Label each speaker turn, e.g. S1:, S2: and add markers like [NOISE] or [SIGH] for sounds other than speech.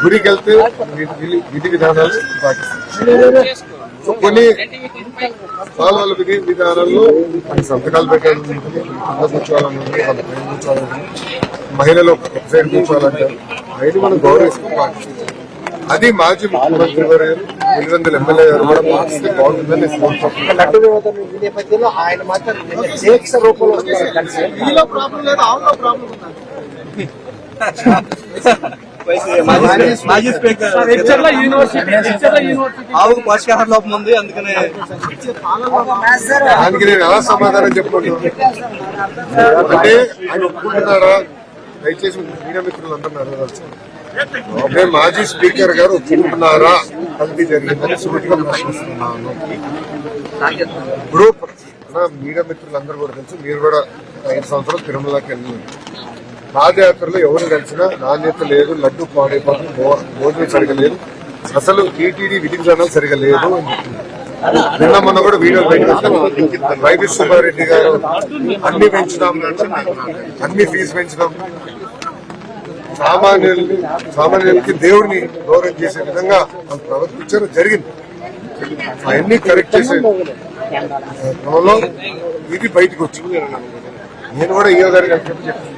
S1: గుడికి వెళ్తే విధి విధానాలు పాటిస్తాను సో కొన్ని వాళ్ళ విధి విధానాల్లో కొన్ని సంతకాలు పెట్టాలి కూర్చోవాలని వాళ్ళ పైన కూర్చోవాలని. మహిళలు ఒక సైడ్ కూర్చోవాలంటారు అవన్నీ మనం గౌరవిస్తాం పాటిస్తాం అది మాజీ ముఖ్యమంత్రి గారు ఎనిమిది వందల ఎమ్మెల్యే గారు కూడా పాటిస్తే బాగుంటుందని నేను కోరుకుంటున్నాను.
S2: లడ్డు [LAUGHS]
S3: మాజీ స్పీకర్ ఆవుకు పోషకాహార లోపం ఉంది అందుకనే
S1: దానికి నేను ఎలా సమాధానం చెప్పుకుంటున్నాను అంటే ఆయన ఒప్పుకుంటున్నారా? దయచేసి మీడియా మిత్రులు అంటున్నారు అంటే మాజీ స్పీకర్ గారు ఒప్పుకుంటున్నారా? కల్తీ జరిగిందని సూటిగా ప్రశ్నిస్తున్నాను. ఇప్పుడు మీడియా మిత్రులందరూ కూడా తెలుసు మీరు కూడా ఐదు సంవత్సరాలు తిరుమలకి వెళ్ళినారు పాదయాత్రలో ఎవరు కలిసినా నాణ్యత లేదు లడ్డు పాడైపోతుంది భో- భోజనం సరిగా లేదు అసలు టీటీడీ విధించడం సరిగా లేదు నిన్న మొన్న కూడా వీడియో బయట వైవి సుబ్బారెడ్డి గారు అన్ని పెంచుదాం అన్ని ఫీజు పెంచుదాం. సామాన్యుల్ని సామాన్యులకి దేవుడిని గౌరవం చేసే విధంగా వాళ్ళు ప్రవర్తించడం జరిగింది. అవన్నీ కరెక్ట్ చేసే క్రమంలో ఇది బయటకు వచ్చింది. నేను కూడా ఈయో గారికి అని చెప్పి. చెప్పాను.